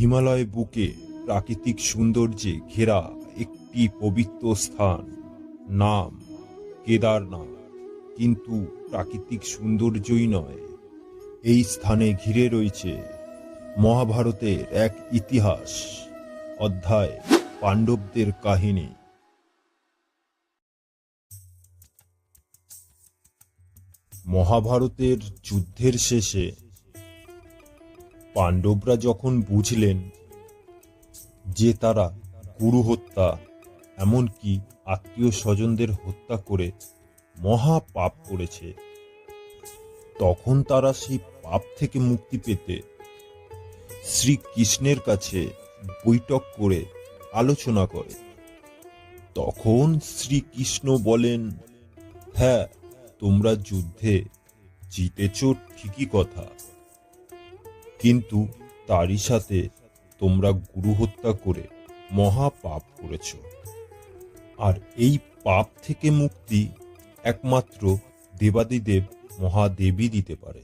হিমালয় বুকে প্রাকৃতিক সৌন্দর্যে ঘেরা একটি পবিত্র স্থান। নাম কেদারনাথ। কিন্তু প্রাকৃতিক সৌন্দর্যই নয়। এই স্থানে ঘিরে রয়েছে মহাভারতের এক ইতিহাস। অধ্যায় পাণ্ডবদের কাহিনী। মহাভারতের যুদ্ধের শেষে পাণ্ডবরা যখন বুঝলেন যে তারা গুরু হত্যা এমনকি আত্মীয় স্বজনদের হত্যা করে মহা পাপ করেছে, তখন তারা সেই পাপ থেকে মুক্তি পেতে শ্রীকৃষ্ণের কাছে বৈঠক করে আলোচনা করে। তখন শ্রীকৃষ্ণ বলেন হ্যাঁ তোমরা যুদ্ধে জিতেছ ঠিকই কথা। কিন্তু তারই সাথে তোমরা গুরু হত্যা করে মহা পাপ করেছ। আর এই পাপ থেকে মুক্তি একমাত্র দেবাদিদেব মহাদেবী দিতে পারে।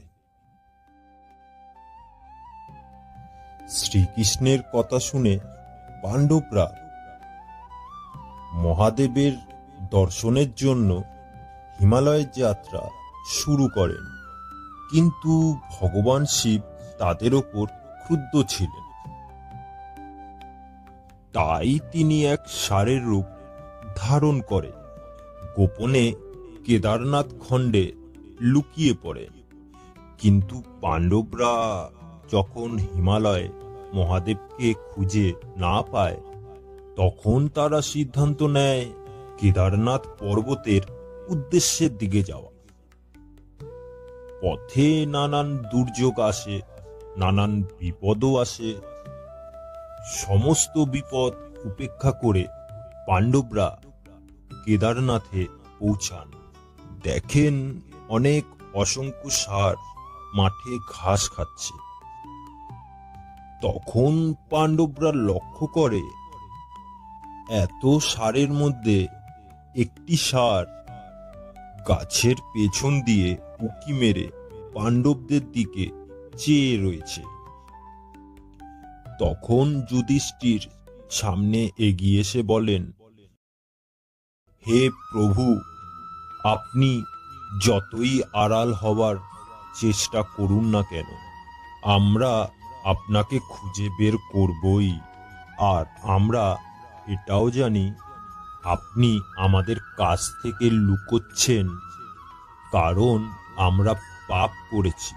শ্রীকৃষ্ণের কথা শুনে পাণ্ডবরা মহাদেবের দর্শনের জন্য হিমালয়ের যাত্রা শুরু করেন। কিন্তু ভগবান শিব তাদের ওপর ক্রুদ্ধ ছিলেন। তাই তিনি এক সারের রূপ ধারণ করে গোপনে কেদারনাথ খণ্ডে লুকিয়ে পড়ে। কিন্তু পাণ্ডবরা যখন হিমালয়ে মহাদেবকে খুঁজে না পায়, তখন তারা সিদ্ধান্ত নেয় কেদারনাথ পর্বতের উদ্দেশ্যের দিকে যাওয়া। পথে নানান দুর্যোগ আসে। নানান বিপদও আসে। সমস্ত বিপদ উপেক্ষা করে পাণ্ডবরা কেদারনাথে পৌঁছান। দেখেন অনেক অসংখ্য সার মাঠে ঘাস খাচ্ছে। তখন পাণ্ডবরা লক্ষ্য করে, এত সারের মধ্যে একটি সার গাছের পেছন দিয়ে উকি মেরে পাণ্ডবদের দিকে চেয়ে রয়েছে। তখন যুধিষ্ঠির সামনে এগিয়ে এসে বলেন, হে প্রভু, আপনি যতই আড়াল হবার চেষ্টা করুন না কেন, আমরা আপনাকে খুঁজে বের করবই। আর আমরা এটাও জানি, আপনি আমাদের কাছ থেকে লুকোচ্ছেন, কারণ আমরা পাপ করেছি।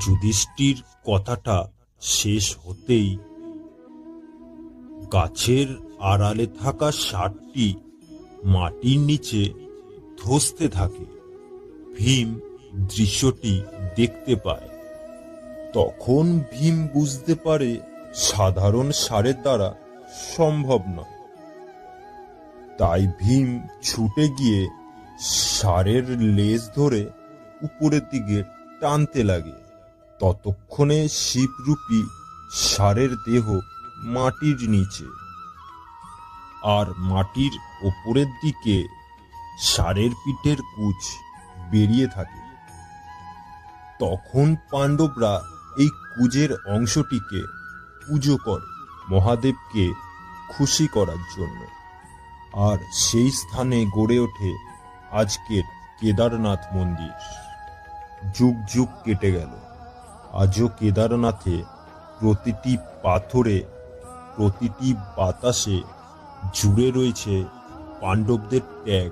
যুধিষ্ঠির কথাটা শেষ হতেই গাছের আড়ালে থাকা ষাটটি মাটির নিচে ধসতে থাকে। ভীম দৃশ্যটি দেখতে পায়। তখন ভীম বুঝতে পারে সাধারণ সারের দ্বারা সম্ভব নয়। তাই ভীম ছুটে গিয়ে সারের লেজ ধরে উপরের দিকে টানতে লাগে। ততক্ষণে শিবরূপী সারের দেহ মাটির নিচে। আর মাটির ওপরের দিকে সারের পিঠের কুচ বেরিয়ে থাকে। তখন পাণ্ডবরা এই কুজের অংশটিকে পুজো করে মহাদেবকে খুশি করার জন্য। আর সেই স্থানে গড়ে ওঠে আজকের কেদারনাথ মন্দির। যুগ যুগ কেটে গেল। আজও কেদারনাথে প্রতিটি পাথরে, প্রতিটি বাতাসে জুড়ে রয়েছে পাণ্ডবদের ত্যাগ।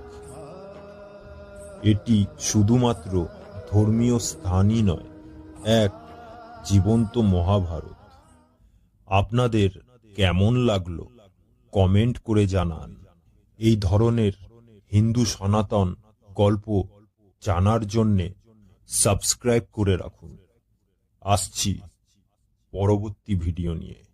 এটি শুধুমাত্র ধর্মীয় স্থানই নয়, এক জীবন্ত মহাভারত। আপনাদের কেমন লাগল কমেন্ট করে জানান। এই ধরনের হিন্দু সনাতন গল্প জানার জন্যে সাবস্ক্রাইব করে রাখুন। আসছি। পরবর্তী ভিডিও নিয়ে।